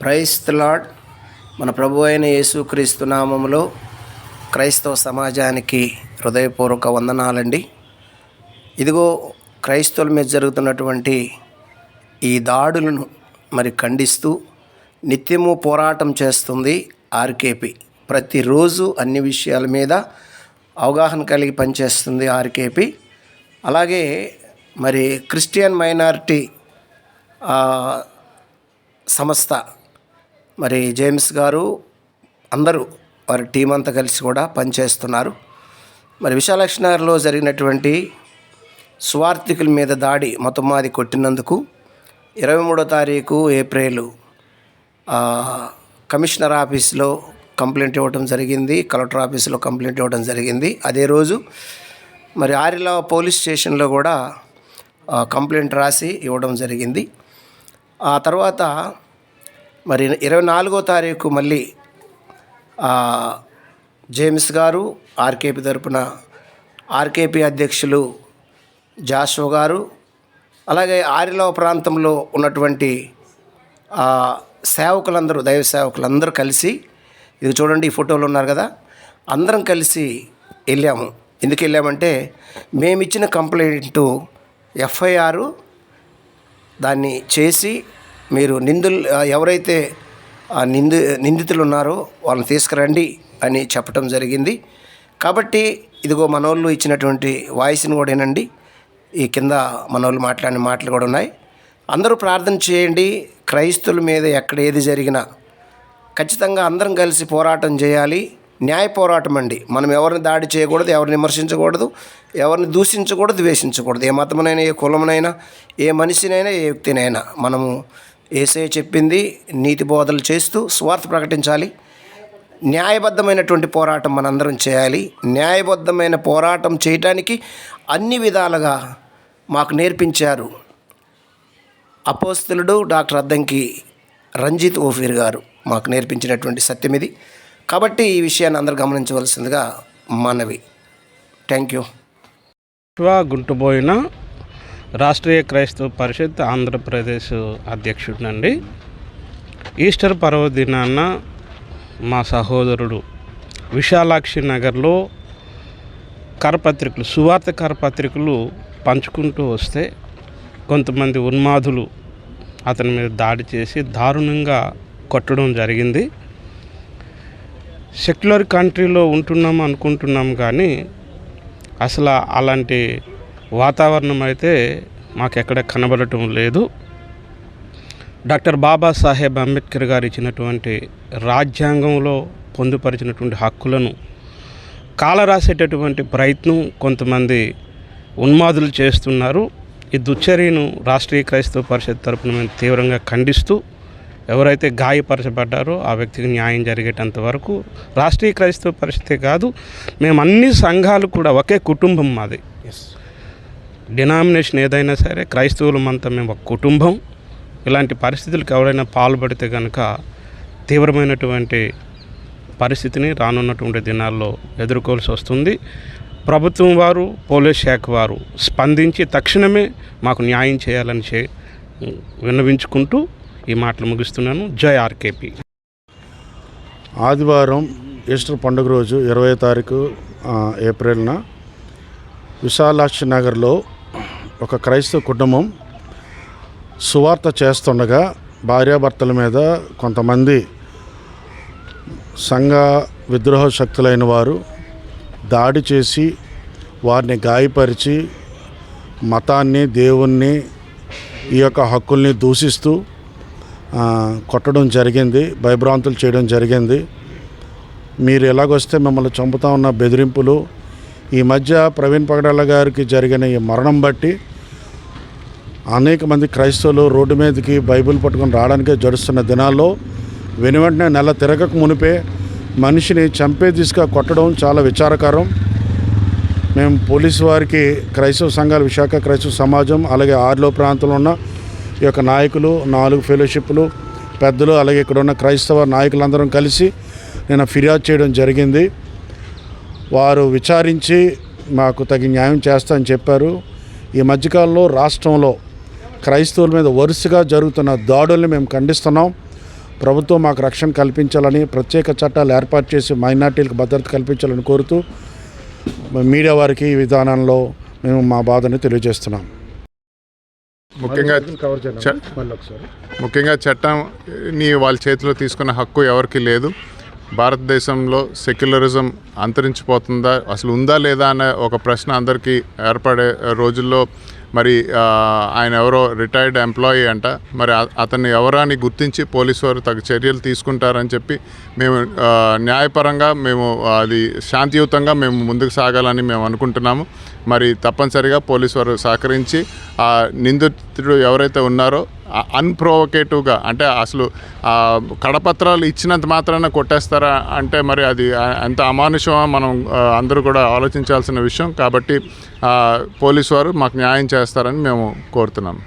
క్రైస్త lord మన ప్రభు అయిన యేసుక్రీస్తు నామములో క్రైస్తవ సమాజానికి హృదయపూర్వక వందనాలండి. ఇదిగో క్రైస్తవుల మీద జరుగుతున్నటువంటి ఈ దాడులను మరి ఖండిస్తూ నిత్యము పోరాటం చేస్తుంది ఆర్కేపీ. ప్రతిరోజు అన్ని విషయాల మీద అవగాహన కలిగి పనిచేస్తుంది ఆర్కేపీ. అలాగే మరి క్రిస్టియన్ మైనారిటీ సంస్థ మరి జేమ్స్ గారు అందరూ వారి టీం అంతా కలిసి కూడా పనిచేస్తున్నారు. మరి విశాలక్ష నగర్లో జరిగినటువంటి స్వార్థికుల మీద దాడి మొత్తమాది కొట్టినందుకు ఇరవై మూడో తారీఖు ఏప్రిల్ కమిషనర్ ఆఫీస్లో కంప్లైంట్ ఇవ్వడం జరిగింది కలెక్టర్ ఆఫీస్లో కంప్లైంట్ ఇవ్వడం జరిగింది. అదే రోజు మరి ఆరిలో పోలీస్ స్టేషన్లో కూడా కంప్లైంట్ రాసి ఇవ్వడం జరిగింది. ఆ తర్వాత మరి ఇరవై నాలుగో తారీఖు మళ్ళీ జేమ్స్ గారు ఆర్కేపీ తరపున ఆర్కేపీ అధ్యక్షులు జాషో గారు అలాగే ఆరిలో ప్రాంతంలో ఉన్నటువంటి సేవకులందరూ దైవ సేవకులందరూ కలిసి ఇది చూడండి ఈ ఫోటోలు ఉన్నారు కదా అందరం కలిసి వెళ్ళాము. ఎందుకు వెళ్ళామంటే మేము ఇచ్చిన కంప్లైంట్ ఎఫ్ఐఆర్ దాన్ని చేసి మీరు నిందులు ఎవరైతే ఆ నింది నిందితులు ఉన్నారో వాళ్ళని తీసుకురండి అని చెప్పడం జరిగింది. కాబట్టి ఇదిగో మనోళ్ళు ఇచ్చినటువంటి వాయిస్ని కూడా వినండి. ఈ కింద మనోళ్ళు మాట్లాడిన మాటలు కూడా ఉన్నాయి. అందరూ ప్రార్థన చేయండి. క్రైస్తువుల మీద ఎక్కడ ఏది జరిగినా ఖచ్చితంగా అందరం కలిసి పోరాటం చేయాలి. న్యాయ పోరాటం అండి. మనం ఎవరిని దాడి చేయకూడదు ఎవరిని విమర్శించకూడదు ఎవరిని దూషించకూడదు ద్వేషించకూడదు. ఏ మతమునైనా ఏ కులమునైనా ఏ మనిషినైనా ఏ వ్యక్తినైనా మనము ఏసే చెప్పింది నీతి బోధలు చేస్తూ స్వార్థ ప్రకటించాలి. న్యాయబద్ధమైనటువంటి పోరాటం మనందరం చేయాలి. న్యాయబద్ధమైన పోరాటం చేయటానికి అన్ని విధాలుగా మాకు నేర్పించారు అపోస్తులుడు డాక్టర్ అద్దంకి రంజిత్ ఓఫీర్ గారు మాకు నేర్పించినటువంటి సత్యం ఇది. కాబట్టి ఈ విషయాన్ని అందరు గమనించవలసిందిగా మనవి. థ్యాంక్ యూ గుంటుపోయిన రాష్ట్రీయ క్రైస్తవ పరిషత్ ఆంధ్రప్రదేశ్ అధ్యక్షుడినండి. ఈస్టర్ పర్వదినాన మా సహోదరుడు విశాలాక్షి నగర్లో కరపత్రికలు సువార్త కరపత్రికలు పంచుకుంటూ వస్తే కొంతమంది ఉన్మాదులు అతని మీద దాడి చేసి దారుణంగా కొట్టడం జరిగింది. సెక్యులర్ కంట్రీలో ఉంటున్నాం అనుకుంటున్నాం కానీ అసలు అలాంటి వాతావరణం అయితే మాకెక్కడ కనబడటం లేదు. డాక్టర్ బాబాసాహెబ్ అంబేద్కర్ గారు ఇచ్చినటువంటి రాజ్యాంగంలో పొందుపరిచినటువంటి హక్కులను కాలరాసేటటువంటి ప్రయత్నం కొంతమంది ఉన్మాదులు చేస్తున్నారు. ఈ దుశ్చర్యను రాష్ట్రీయ క్రైస్తవ పరిషత్ తరపున మేము తీవ్రంగా ఖండిస్తూ ఎవరైతే గాయపరచబడ్డారో ఆ వ్యక్తికి న్యాయం జరిగేటంత వరకు రాష్ట్రీయ క్రైస్తవ పరిషతే కాదు మేము అన్ని సంఘాలు కూడా ఒకే కుటుంబం మాది. ఎస్ డినామినేషన్ ఏదైనా సరే క్రైస్తవులమంతా మేము ఒక కుటుంబం. ఇలాంటి పరిస్థితులకు ఎవరైనా పాల్పడితే కనుక తీవ్రమైనటువంటి పరిస్థితిని రానున్నటువంటి దినాల్లో ఎదుర్కోవాల్సి వస్తుంది. ప్రభుత్వం వారు పోలీస్ శాఖ వారు స్పందించి తక్షణమే మాకు న్యాయం చేయాలని చే విన్నవించుకుంటూ ఈ మాటలు ముగిస్తున్నాను. జై ఆర్కేపీ. ఆదివారం ఈస్టర్ పండుగ రోజు ఇరవై తారీఖు ఏప్రిల్న విశాలాక్షి నగర్లో ఒక క్రైస్తవ కుటుంబం సువార్త చేస్తుండగా భార్యాభర్తల మీద కొంతమంది సంఘ విద్రోహ శక్తులైన వారు దాడి చేసి వారిని గాయపరిచి మతాన్ని దేవుణ్ణి ఈ యొక్క హక్కుల్ని దూషిస్తూ కొట్టడం జరిగింది భయభ్రాంతులు చేయడం జరిగింది. మీరు ఎలాగొస్తే మిమ్మల్ని చంపుతా ఉన్న బెదిరింపులు ఈ మధ్య ప్రవీణ్ పగడాల గారికి జరిగిన ఈ మరణం బట్టి అనేక మంది క్రైస్తవులు రోడ్డు మీదకి బైబిల్ పట్టుకొని రావడానికే జడుస్తున్న దినాల్లో వెను వెంటనే నెల తిరగక మునిపే మనిషిని చంపే దిశగా కొట్టడం చాలా విచారకరం. మేము పోలీసు వారికి క్రైస్తవ సంఘాల విశాఖ క్రైస్తవ సమాజం అలాగే ఆర్లో ప్రాంతంలో ఉన్న ఈ యొక్క నాయకులు నాలుగు ఫెలోషిప్లు పెద్దలు అలాగే ఇక్కడ ఉన్న క్రైస్తవ నాయకులందరం కలిసి నేను ఫిర్యాదు చేయడం జరిగింది. వారు విచారించి మాకు తగిన న్యాయం చేస్తా అని చెప్పారు. ఈ మధ్యకాలంలో రాష్ట్రంలో క్రైస్తవుల మీద వరుసగా జరుగుతున్న దాడుల్ని మేము ఖండిస్తున్నాం. ప్రభుత్వం మాకు రక్షణ కల్పించాలని ప్రత్యేక చట్టాలు ఏర్పాటు చేసి మైనార్టీలకు భద్రత కల్పించాలని కోరుతూ మీడియా వారికి ఈ విధానంలో మేము మా బాధని తెలియజేస్తున్నాం. ముఖ్యంగా ముఖ్యంగా చట్టం ని వాళ్ళ చేతిలో తీసుకున్న హక్కు ఎవరికి లేదు. భారతదేశంలో సెక్యులరిజం అంతరించిపోతుందా అసలు ఉందా లేదా అనే ఒక ప్రశ్న అందరికీ ఏర్పడే రోజుల్లో మరి ఆయన ఎవరో రిటైర్డ్ ఎంప్లాయీ అంట. మరి అతన్ని ఎవరాని గుర్తించి పోలీసు వారు తగు చర్యలు తీసుకుంటారని చెప్పి మేము న్యాయపరంగా మేము అది శాంతియుతంగా మేము ముందుకు సాగాలని మేము అనుకుంటున్నాము. మరి తప్పనిసరిగా పోలీసు వారు సహకరించి ఆ నిందితుడు ఎవరైతే ఉన్నారో అన్ప్రోవకేటివ్గా అంటే అసలు కడపత్రాలు ఇచ్చినంత మాత్రాన కొట్టేస్తారా? అంటే మరి అది ఎంత అమానుషమో? మనం అందరూ కూడా ఆలోచించాల్సిన విషయం. కాబట్టి పోలీసు వారు మాకు న్యాయం చేస్తారని మేము కోరుతున్నాం.